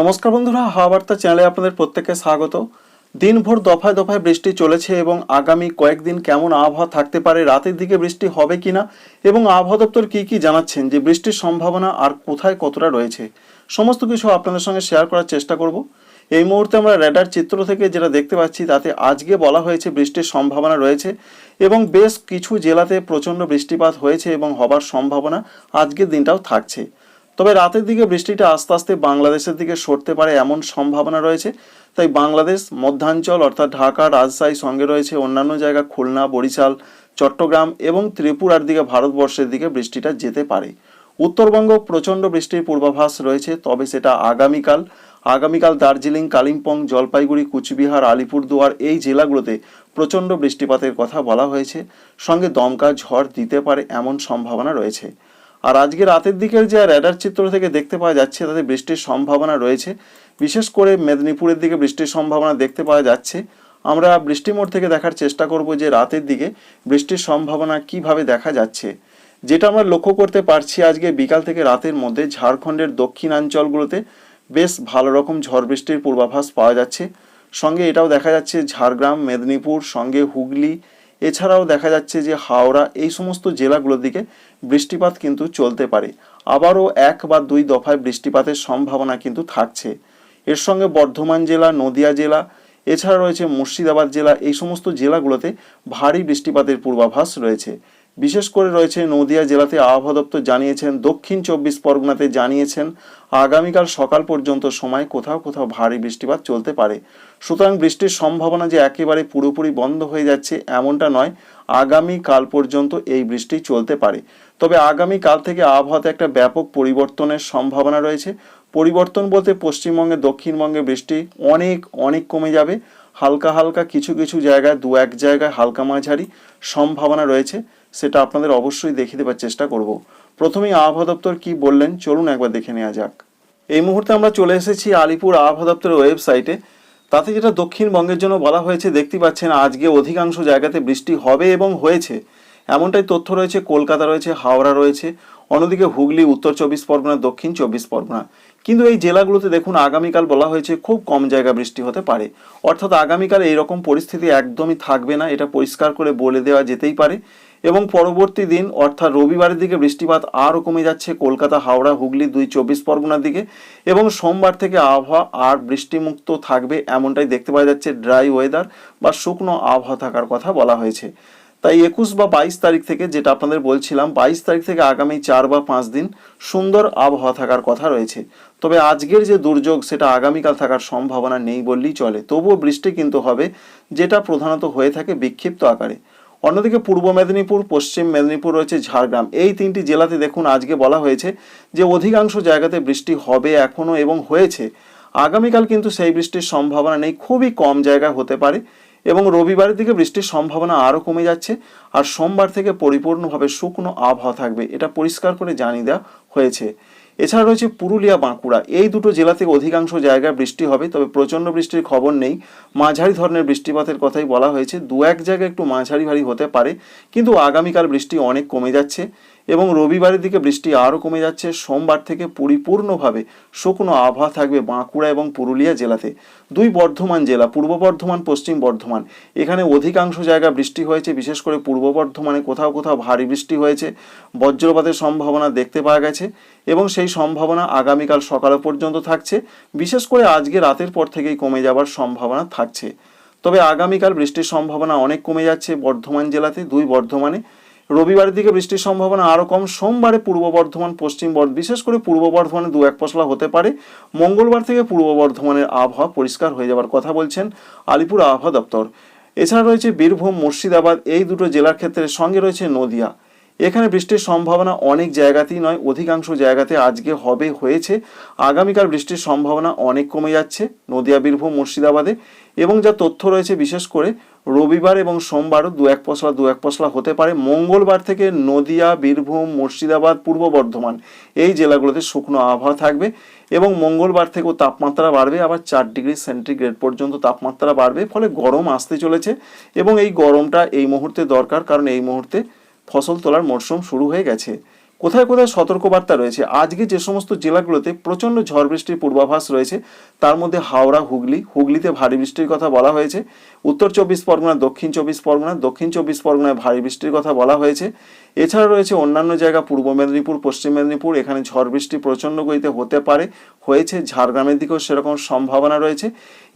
নমস্কার বন্ধুরা, হাওয়া বার্তা চ্যানেলে আপনাদের প্রত্যেককে স্বাগত। দিনভর দফায় দফায় বৃষ্টি চলেছে এবং আগামী কয়েকদিন কেমন আবহাওয়া থাকতে পারে, রাতের দিকে বৃষ্টি হবে কিনা এবং আবহাওয়া দপ্তর কী কী জানাচ্ছেন, যে বৃষ্টির সম্ভাবনা আর কোথায় কতটা রয়েছে, সমস্ত কিছু আপনাদের সঙ্গে শেয়ার করার চেষ্টা করব। এই মুহূর্তে আমরা রেডার চিত্র থেকে যেটা দেখতে পাচ্ছি, তাতে আজকে বলা হয়েছে বৃষ্টির সম্ভাবনা রয়েছে এবং বেশ কিছু জেলাতে প্রচণ্ড বৃষ্টিপাত হয়েছে এবং হবার সম্ভাবনা আজকের দিনটাও থাকছে। তবে রাতের দিকে বৃষ্টিটা আস্তে আস্তে বাংলাদেশের দিকে সরতে পারে এমন সম্ভাবনা রয়েছে। তাই বাংলাদেশ, মধ্যাঞ্চল অর্থাৎ ঢাকা, রাজশাহী সঙ্গে রয়েছে অন্যান্য জায়গা খুলনা, বরিশাল, চট্টগ্রাম এবং ত্রিপুরার দিকে ভারতবর্ষের দিকে বৃষ্টিটা যেতে পারে। উত্তরবঙ্গ প্রচণ্ড বৃষ্টির পূর্বাভাস রয়েছে, তবে সেটা আগামীকাল। আগামীকাল দার্জিলিং, কালিম্পং, জলপাইগুড়ি, কুচবিহার, আলিপুরদুয়ার এই জেলাগুলোতে প্রচণ্ড বৃষ্টিপাতের কথা বলা হয়েছে। সঙ্গে দমকা ঝড় দিতে পারে এমন সম্ভাবনা রয়েছে। আর আজকে রাতের দিকের যে র্যাডার চিত্র থেকে দেখতে পাওয়া যাচ্ছে, তাতে বৃষ্টির সম্ভাবনা রয়েছে। বিশেষ করে মেদিনীপুরের দিকে বৃষ্টির সম্ভাবনা দেখতে পাওয়া যাচ্ছে। আমরা বৃষ্টি মোড় থেকে দেখার চেষ্টা করব যে রাতের দিকে বৃষ্টির সম্ভাবনা কীভাবে দেখা যাচ্ছে। যেটা আমরা লক্ষ্য করতে পারছি, আজকে বিকাল থেকে রাতের মধ্যে ঝাড়খণ্ডের দক্ষিণাঞ্চলগুলোতে বেশ ভালো রকম ঝড় বৃষ্টির পূর্বাভাস পাওয়া যাচ্ছে। সঙ্গে এটাও দেখা যাচ্ছে ঝাড়গ্রাম, মেদিনীপুর, সঙ্গে হুগলি এছাড়াও দেখা যাচ্ছে যে হাওড়া এই সমস্ত জেলাগুলোর দিকে বৃষ্টিপাত কিন্তু চলতে পারে। আবারও এক বা দুই দফায় বৃষ্টিপাতের সম্ভাবনা কিন্তু থাকছে। এর সঙ্গে বর্ধমান জেলা, নদিয়া জেলা, এছাড়া রয়েছে মুর্শিদাবাদ জেলা, এই সমস্ত জেলাগুলোতে ভারী বৃষ্টিপাতের পূর্বাভাস রয়েছে। বিশেষ করে রয়েছে নদিয়া জেলাতে আবহাওয়া দপ্তর জানিয়েছেন, দক্ষিণ চব্বিশ পরগনাতে জানিয়েছেন, আগামীকাল সকাল পর্যন্ত সময় কোথাও কোথাও ভারী বৃষ্টিপাত চলতে পারে। সুতরাং বৃষ্টির সম্ভাবনা যে একেবারে পুরোপুরি বন্ধ হয়ে যাচ্ছে এমনটা নয়, আগামী কাল পর্যন্ত এই বৃষ্টি চলতে পারে। তবে আগামী কাল থেকে আবহাওয়াতে একটা ব্যাপক পরিবর্তনের সম্ভাবনা রয়েছে। পরিবর্তন বলতে পশ্চিমবঙ্গে, দক্ষিণবঙ্গে বৃষ্টি অনেক অনেক কমে যাবে। হালকা হালকা কিছু কিছু জায়গায় দু এক জায়গায় হালকা মাঝারি সম্ভাবনা রয়েছে। সেটা আপনাদের অবশ্যই দেখিয়ে দেওয়ার চেষ্টা করব। প্রথমেই আবহাওয়া দপ্তর কি বললেন, চলুন একবার দেখে নেওয়া যাক। এই মুহূর্তে আমরা চলে এসেছি আলিপুর আবহাওয়া দপ্তরের ওয়েবসাইটে। তাতে যেটা দক্ষিণবঙ্গের জন্য বলা হয়েছে, দেখতে পাচ্ছেন আজকে অধিকাংশ জায়গাতে বৃষ্টি হবে এবং হয়েছে। এমনটাই তথ্য রয়েছে, কলকাতা রয়েছে, হাওড়া রয়েছে, অন্যদিকে হুগলি, উত্তর চব্বিশ পরগনা, দক্ষিণ চব্বিশ পরগনা। কিন্তু এই জেলাগুলোতে দেখুন, আগামীকাল বলা হয়েছে খুব কম জায়গা বৃষ্টি হতে পারে। অর্থাৎ আগামীকাল এইরকম পরিস্থিতি একদমই থাকবে না, এটা পরিষ্কার করে বলে দেওয়া যেতেই পারে। এবং পরবর্তী দিন, অর্থাৎ রবিবারের দিকে বৃষ্টিপাত আরও কমে যাচ্ছে কলকাতা, হাওড়া, হুগলি, দুই চব্বিশ পরগনার দিকে এবং সোমবার থেকে আবহাওয়া আর বৃষ্টিমুক্ত থাকবে এমনটাই দেখতে পাওয়া যাচ্ছে ড্রাই ওয়েদার বা শুকনো আবহাওয়া থাকার কথা বলা হয়েছে। তাই একুশ বা বাইশ তারিখ থেকে যেটা আপনাদের বলছিলাম, বাইশ তারিখ থেকে আগামী চার বা পাঁচ দিন সুন্দর আবহাওয়া থাকার কথা রয়েছে। তবে আজকের যে দুর্যোগ, সেটা আগামীকাল থাকার সম্ভাবনা নেই বললেই চলে। তবুও বৃষ্টি কিন্তু হবে, যেটা প্রধানত হয়ে থাকে বিক্ষিপ্ত আকারে। অন্যদিকে পূর্ব মেদিনীপুর, পশ্চিম মেদিনীপুর রয়েছে ঝাড়গ্রাম। এই তিনটি জেলাতে দেখুন আজকে বলা হয়েছে যে অধিকাংশ জায়গাতে বৃষ্টি হবে এখনও এবং হয়েছে। আগামীকাল কিন্তু সেই বৃষ্টির সম্ভাবনা নেই, খুবই কম জায়গায় হতে পারে এবং রবিবারের দিকে বৃষ্টির সম্ভাবনা আরও কমে যাচ্ছে আর সোমবার থেকে পরিপূর্ণভাবে শুকনো আবহাওয়া থাকবে। এটা পরিষ্কার করে জানিয়ে দেওয়া হয়েছে। এছাড়া রয়েছে পুরুলিয়া বাঁকুড়া। এই দুটো জেলা থেকে অধিকাংশ জায়গায় বৃষ্টি হবে, তবে প্রচণ্ড বৃষ্টির খবর নেই। মাঝারি ধরনের বৃষ্টিপাতের কথাই বলা হয়েছে। দু এক জায়গায় একটু মাঝারি ভারী হতে পারে, কিন্তু আগামীকাল বৃষ্টি অনেক কমে যাচ্ছে। এবং রবিবারের দিকে বৃষ্টি আরও কমে যাচ্ছে। সোমবার থেকে পরিপূর্ণভাবে শুকনো আবহাওয়া থাকবে বাঁকুড়া এবং পুরুলিয়া জেলাতে। দুই বর্ধমান জেলা, পূর্ব বর্ধমান, পশ্চিম বর্ধমান। এখানে অধিকাংশ জায়গা বৃষ্টি হয়েছে, বিশেষ করে পূর্ব বর্ধমানে কোথাও কোথাও ভারী বৃষ্টি হয়েছে। বজ্রপাতের সম্ভাবনা দেখতে পাওয়া গেছে এবং সেই সম্ভাবনা আগামীকাল সকাল পর্যন্ত থাকছে। বিশেষ করে আজকে রাতের পর থেকেই কমে যাবার সম্ভাবনা থাকছে। তবে আগামীকাল বৃষ্টির সম্ভাবনা অনেক কমে যাচ্ছে বর্ধমান জেলাতে, দুই বর্ধমানে। রবিবারের দিকে বৃষ্টির সম্ভাবনা আরও কম। সোমবারে পূর্ব বর্ধমান, পশ্চিম বিশেষ করে পূর্ব বর্ধমানে দু এক পশলা হতে পারে। মঙ্গলবার থেকে পূর্ব বর্ধমানের আবহাওয়া পরিষ্কার হয়ে যাবার কথা বলছেন আলিপুর আবহাওয়া দপ্তর। এছাড়া রয়েছে বীরভূম, মুর্শিদাবাদ, এই দুটো জেলার ক্ষেত্রে সঙ্গে রয়েছে নদিয়া। এখানে বৃষ্টির সম্ভাবনা অনেক জায়গাতেই নয়, অধিকাংশ জায়গাতে আজকে হবে, হয়েছে। আগামীকাল বৃষ্টির সম্ভাবনা অনেক কমে যাচ্ছে নদিয়া, বীরভূম, মুর্শিদাবাদে। এবং যা তথ্য রয়েছে, বিশেষ করে রবিবার এবং সোমবারও দু এক পশলা, দু এক পশলা হতে পারে। মঙ্গলবার থেকে নদিয়া, বীরভূম, মুর্শিদাবাদ, পূর্ব বর্ধমান এই জেলাগুলোতে শুকনো আবহাওয়া থাকবে এবং মঙ্গলবার থেকেও তাপমাত্রা বাড়বে। আবার চার ডিগ্রি সেন্টিগ্রেড পর্যন্ত তাপমাত্রা বাড়বে, ফলে গরম আসতে চলেছে এবং এই গরমটা এই মুহূর্তে দরকার, কারণ এই মুহূর্তে ফসল তোলার মরশুম শুরু হয়ে গেছে। কোথায় কোথায় সতর্কবার্তা রয়েছে? আজকে যে সমস্ত জেলাগুলোতে প্রচণ্ড ঝড় বৃষ্টির পূর্বাভাস রয়েছে, তার মধ্যে হাওড়া, হুগলি, হুগলিতে ভারী বৃষ্টির কথা বলা হয়েছে। উত্তর চব্বিশ পরগনা, দক্ষিণ চব্বিশ পরগনা, দক্ষিণ চব্বিশ পরগনায় ভারী বৃষ্টির কথা বলা হয়েছে। এছাড়া রয়েছে অন্যান্য জায়গা, পূর্ব মেদিনীপুর, পশ্চিম মেদিনীপুর, এখানে ঝড় বৃষ্টি প্রচণ্ড গতিতে হতে পারে, হয়েছে। ঝাড়গ্রামের দিকেও সেরকম সম্ভাবনা রয়েছে।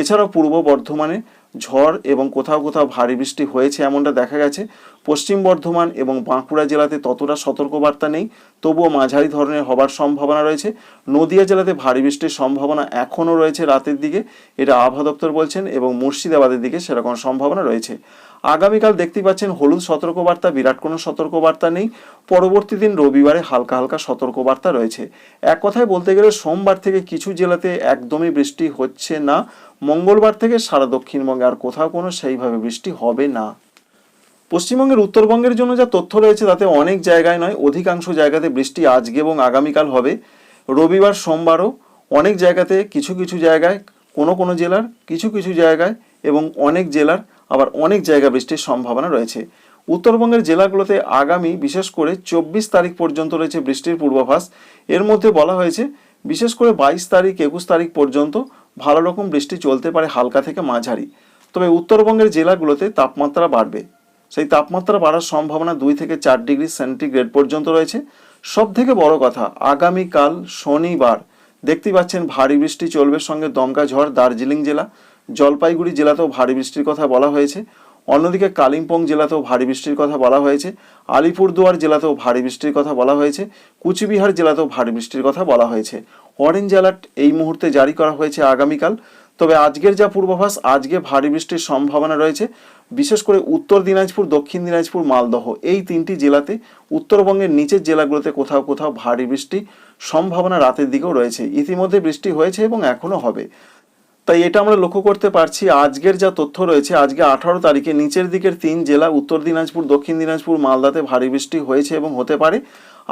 এছাড়াও পূর্ব বর্ধমানে ঝড় এবং কোথাও কোথাও ভারী বৃষ্টি হয়েছে এমনটা দেখা গেছে। পশ্চিম বর্ধমান এবং বাঁকুড়া জেলাতে ততটা সতর্কবার্তা নেই, তবুও মাঝারি ধরনের হবার সম্ভাবনা রয়েছে। নদিয়া জেলাতে ভারী বৃষ্টির সম্ভাবনা এখনও রয়েছে রাতের দিকে, এটা আবহাওয়া দপ্তর বলছেন, এবং মুর্শিদাবাদের দিকে সেরকম সম্ভাবনা রয়েছে। আগামীকাল দেখতে পাচ্ছেন হলুদ সতর্কবার্তা, বিরাট কোনো সতর্কবার্তা নেই। পরবর্তী দিন রবিবারে হালকা হালকা সতর্কবার্তা রয়েছে। এক কথায় বলতে গেলে সোমবার থেকে কিছু জেলাতে একদমই বৃষ্টি হচ্ছে না। মঙ্গলবার থেকে সারা দক্ষিণবঙ্গে আর কোথাও কোনো সেইভাবে বৃষ্টি হবে না। পশ্চিমবঙ্গের উত্তরবঙ্গের জন্য যা তথ্য রয়েছে তাতে অনেক জায়গায় নয়, অধিকাংশ জায়গাতে বৃষ্টি আজকে এবং আগামীকাল হবে। রবিবার সোমবারও অনেক জায়গাতে কিছু কিছু জায়গায়, কোনো কোনো জেলার কিছু কিছু জায়গায় এবং অনেক জেলার আবার অনেক জায়গা বৃষ্টির সম্ভাবনা রয়েছে। উত্তরবঙ্গের জেলাগুলোতে আগামী বিশেষ করে চব্বিশ তারিখ পর্যন্ত রয়েছে বৃষ্টির পূর্বাভাস। এর মধ্যে বলা হয়েছে, বিশেষ করে বাইশ তারিখ, একুশ তারিখ পর্যন্ত ভালো রকম বৃষ্টি চলতে পারে হালকা থেকে মাঝারি। তবে উত্তরবঙ্গের জেলাগুলোতে তাপমাত্রা বাড়বে। সেই তাপমাত্রা বাড়ার সম্ভাবনা দুই থেকে চার ডিগ্রি সেন্টিগ্রেড পর্যন্ত রয়েছে। সব থেকে বড় কথা, আগামীকাল শনিবার দেখতেই পাচ্ছেন ভারী বৃষ্টি চলবে সঙ্গে দমকা ঝড় দার্জিলিং জেলা জলপাইগুড়ি জেলাতেও ভারী বৃষ্টির কথা বলা হয়েছে। অন্যদিকে কালিম্পং জেলাতেও ভারী বৃষ্টির কথা বলা হয়েছে। আলিপুরদুয়ার জেলাতেও ভারী বৃষ্টির কথা বলা হয়েছে। কুচবিহার জেলাতেও ভারী বৃষ্টির কথা বলা হয়েছে। অরেঞ্জ অ্যালার্ট এই মুহূর্তে জারি করা হয়েছে আগামীকাল। তবে আজকের যা পূর্বাভাস, আজকে ভারী বৃষ্টির সম্ভাবনা রয়েছে। বিশেষ করে উত্তর দিনাজপুর, দক্ষিণ দিনাজপুর, মালদহ এই তিনটি জেলাতে, উত্তরবঙ্গের নিচের জেলাগুলোতে কোথাও কোথাও ভারী বৃষ্টি সম্ভাবনা রাতের দিকেও রয়েছে। ইতিমধ্যে বৃষ্টি হয়েছে এবং এখনও হবে। তাই এটা আমরা লক্ষ্য করতে পারছি, আজকের যা তথ্য রয়েছে, আজকে আঠারো তারিখে নিচের দিকের তিন জেলা, উত্তর দিনাজপুর, দক্ষিণ দিনাজপুর মালদাতে ভারী বৃষ্টি হয়েছে এবং হতে পারে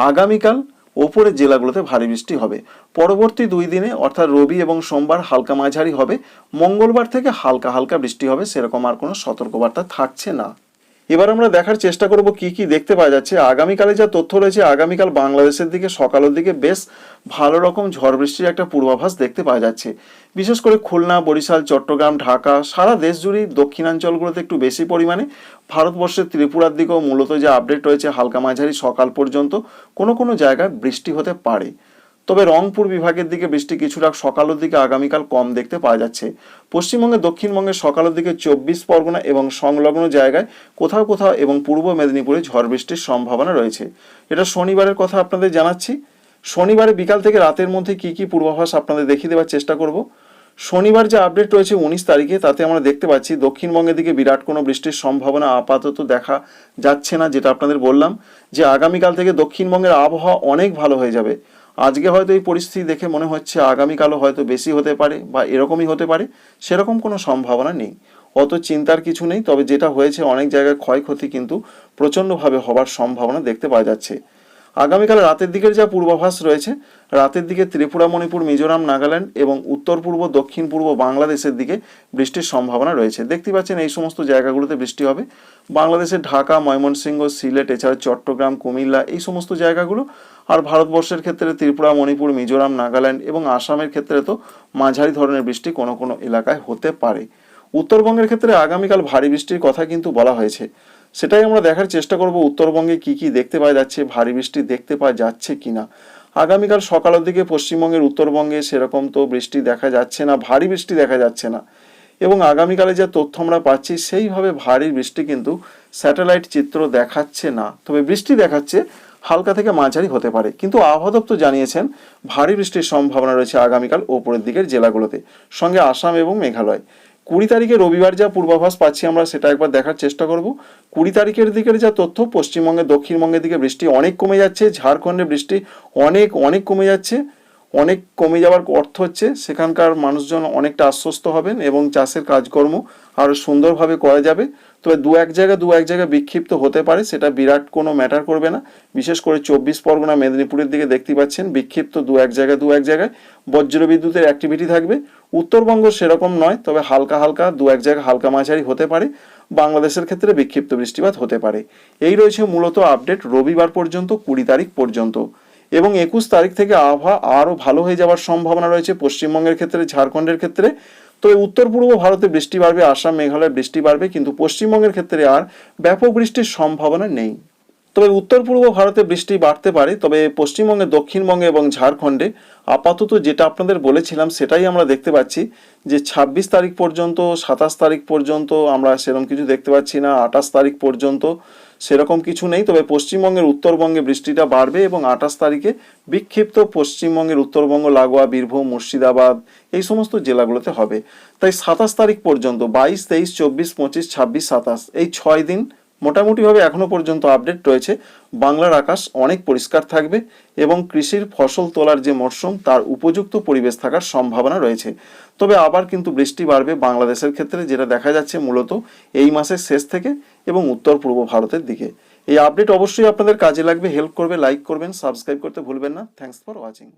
আগামীকাল ওপরের জেলাগুলোতে ভারী বৃষ্টি হবে। পরবর্তী দুই দিনে, অর্থাৎ রবি এবং সোমবার হালকা মাঝারি হবে, মঙ্গলবার থেকে হালকা হালকা বৃষ্টি হবে, সেরকম আর কোনো সতর্কবার্তা থাকছে না। এবার আমরা দেখার চেষ্টা করব কি কি দেখতে পাওয়া যাচ্ছে। আগামীকালে যা তথ্য রয়েছে, আগামীকাল বাংলাদেশের দিকে, সকালের দিকে বেশ ভালো রকম ঝড় বৃষ্টির একটা পূর্বাভাস দেখতে পাওয়া যাচ্ছে। বিশেষ করে খুলনা, বরিশাল, চট্টগ্রাম, ঢাকা, সারা দেশ জুড়েই দক্ষিণাঞ্চলগুলোতে একটু বেশি পরিমাণে ভারতবর্ষের ত্রিপুরার দিকেও মূলত যে আপডেট রয়েছে, হালকা মাঝারি সকাল পর্যন্ত কোনো কোনো জায়গায় বৃষ্টি হতে পারে। তবে রংপুর বিভাগের দিকে বৃষ্টি কিছুটা সকালের দিকে, আগামীকাল কম দেখতে পাওয়া যাচ্ছে। পশ্চিমবঙ্গে, দক্ষিণবঙ্গে সকালের দিকে চব্বিশ পরগনা এবং সংলগ্ন জায়গায় কোথাও কোথাও এবং পূর্ব মেদিনীপুরে ঝড় বৃষ্টির সম্ভাবনা রয়েছে। এটা শনিবারের কথা আপনাদের জানাচ্ছি। শনিবারে বিকাল থেকে রাতের মধ্যে কি কি পূর্বাভাস আপনাদের দেখিয়ে দেওয়ার চেষ্টা করব। শনিবার যে আপডেট রয়েছে উনিশ তারিখে, তাতে আমরা দেখতে পাচ্ছি দক্ষিণবঙ্গের দিকে বিরাট কোনো বৃষ্টির সম্ভাবনা আপাতত দেখা যাচ্ছে না, যেটা আপনাদের বললাম যে আগামীকাল থেকে দক্ষিণবঙ্গের আবহাওয়া অনেক ভালো হয়ে যাবে। আজকে হয়তো এই পরিস্থিতি দেখে মনে হচ্ছে আগামীকালও হয়তো বেশি হতে পারে বা এরকমই হতে পারে, সেরকম কোনো সম্ভাবনা নেই। অত চিন্তার কিছু নেই, তবে যেটা হয়েছে অনেক জায়গায় ক্ষয়ক্ষতি কিন্তু প্রচণ্ডভাবে হবার সম্ভাবনা দেখতে পাওয়া যাচ্ছে। আগামীকাল রাতের দিকের যা পূর্বাভাস রয়েছে, রাতের দিকে ত্রিপুরা, মণিপুর, মিজোরাম, নাগাল্যান্ড এবং উত্তর পূর্ব, দক্ষিণ পূর্ব বাংলাদেশের দিকে বৃষ্টির সম্ভাবনা রয়েছে। দেখতে পাচ্ছেন এই সমস্ত জায়গাগুলোতে বৃষ্টি হবে। বাংলাদেশের ঢাকা, ময়মনসিংহ, সিলেট, এছাড়া চট্টগ্রাম, কুমিল্লা এই সমস্ত জায়গাগুলো আর ভারতবর্ষের ক্ষেত্রে ত্রিপুরা, মণিপুর, মিজোরাম, নাগাল্যান্ড এবং আসামের ক্ষেত্রে তো মাঝারি ধরনের বৃষ্টি কোনো কোনো এলাকায় হতে পারে। উত্তরবঙ্গের ক্ষেত্রে আগামীকাল ভারী বৃষ্টির কথা কিন্তু বলা হয়েছে। সেটাই আমরা দেখার চেষ্টা করব, উত্তরবঙ্গে কি কি দেখতে পাওয়া যাচ্ছে, ভারী বৃষ্টি দেখতে পাওয়া যাচ্ছে কিনা। আগামীকাল সকালের দিকে পশ্চিমবঙ্গের উত্তরবঙ্গে সেরকম তো বৃষ্টি দেখা যাচ্ছে না, ভারী বৃষ্টি দেখা যাচ্ছে না। এবং আগামীকালে যে তথ্য আমরা পাচ্ছি, সেইভাবে ভারী বৃষ্টি কিন্তু স্যাটেলাইট চিত্র দেখাচ্ছে না। তবে বৃষ্টি দেখাচ্ছে, হালকা থেকে মাঝারি হতে পারে। কিন্তু আবহাওয়া দপ্তর জানিয়েছেন, ভারী বৃষ্টির সম্ভাবনা রয়েছে আগামীকাল ওপরের দিকের জেলাগুলোতে। সঙ্গে আসাম এবং মেঘালয়। কুড়ি তারিখে রবিবার যা পূর্বাভাস পাচ্ছি আমরা, সেটা একবার দেখার চেষ্টা করব। কুড়ি তারিখের দিকের যা তথ্য, পশ্চিমবঙ্গে, দক্ষিণবঙ্গের দিকে বৃষ্টি অনেক কমে যাচ্ছে, ঝাড়খণ্ডে বৃষ্টি অনেক অনেক কমে যাচ্ছে, অনেক কমে যাওয়ার অর্থ হচ্ছে সেখানকার মানুষজন অনেকটা আশ্বস্ত হবেন এবং চাষের কাজকর্ম আরও সুন্দরভাবে করা যাবে। তবে দু এক জায়গা, দু এক জায়গায় বিক্ষিপ্ত হতে পারে, সেটা বিরাট কোনো ম্যাটার করবে না। বিশেষ করে চব্বিশ পরগনা, মেদিনীপুরের দিকে দেখতে পাচ্ছেন, বিক্ষিপ্ত দু এক জায়গায়, দু এক জায়গায় বজ্র বিদ্যুতের অ্যাক্টিভিটি থাকবে। উত্তরবঙ্গ সেরকম নয়, তবে হালকা হালকা, দু এক জায়গায় হালকা মাঝারি হতে পারে। বাংলাদেশের ক্ষেত্রে বিক্ষিপ্ত বৃষ্টিপাত হতে পারে। এই রয়েছে মূলত আপডেট রবিবার পর্যন্ত, কুড়ি তারিখ পর্যন্ত। এবং একুশ তারিখ থেকে আবহাওয়া আরও ভালো হয়ে যাওয়ার সম্ভাবনা রয়েছে পশ্চিমবঙ্গের ক্ষেত্রে, ঝাড়খণ্ডের ক্ষেত্রে। তবে উত্তর পূর্ব ভারতে বৃষ্টি বাড়বে, আসাম মেঘালয়ে বৃষ্টি বাড়বে, কিন্তু পশ্চিমবঙ্গের ক্ষেত্রে আর ব্যাপক বৃষ্টির সম্ভাবনা নেই। তবে উত্তর পূর্ব ভারতে বৃষ্টি বাড়তে পারে, তবে পশ্চিমবঙ্গে, দক্ষিণবঙ্গে এবং ঝাড়খণ্ডে আপাতত যেটা আপনাদের বলেছিলাম সেটাই আমরা দেখতে পাচ্ছি, যে ছাব্বিশ তারিখ পর্যন্ত, সাতাশ তারিখ পর্যন্ত আমরা সেরকম কিছু দেখতে পাচ্ছি না, আঠাশ তারিখ পর্যন্ত সেরকম কিছু নেই, তবে পশ্চিমবঙ্গের, উত্তরবঙ্গে বৃষ্টিটা বাড়বে এবং আঠাশ তারিখে বিক্ষিপ্ত পশ্চিমবঙ্গের, উত্তরবঙ্গ, লাগোয়া, বীরভূম, মুর্শিদাবাদ এই সমস্ত জেলাগুলোতে হবে। তাই সাতাশ তারিখ পর্যন্ত, বাইশ, তেইশ, চব্বিশ, পঁচিশ, ছাব্বিশ, সাতাশ, এই ছয় দিন মোটামুটিভাবে এখনও পর্যন্ত আপডেট রয়েছে। বাংলার আকাশ অনেক পরিষ্কার থাকবে এবং কৃষির ফসল তোলার যে মরশুম, তার উপযুক্ত পরিবেশ থাকার সম্ভাবনা রয়েছে। তবে আবার কিন্তু বৃষ্টি বাড়বে বাংলাদেশের ক্ষেত্রে, যেটা দেখা যাচ্ছে মূলত এই মাসের শেষ থেকে এবং উত্তর পূর্ব ভারতের দিকে। এই আপডেট অবশ্যই আপনাদের কাজে লাগবে। হেল্প করবে লাইক করবেন সাবস্ক্রাইব করতে ভুলবেন না। Thanks for watching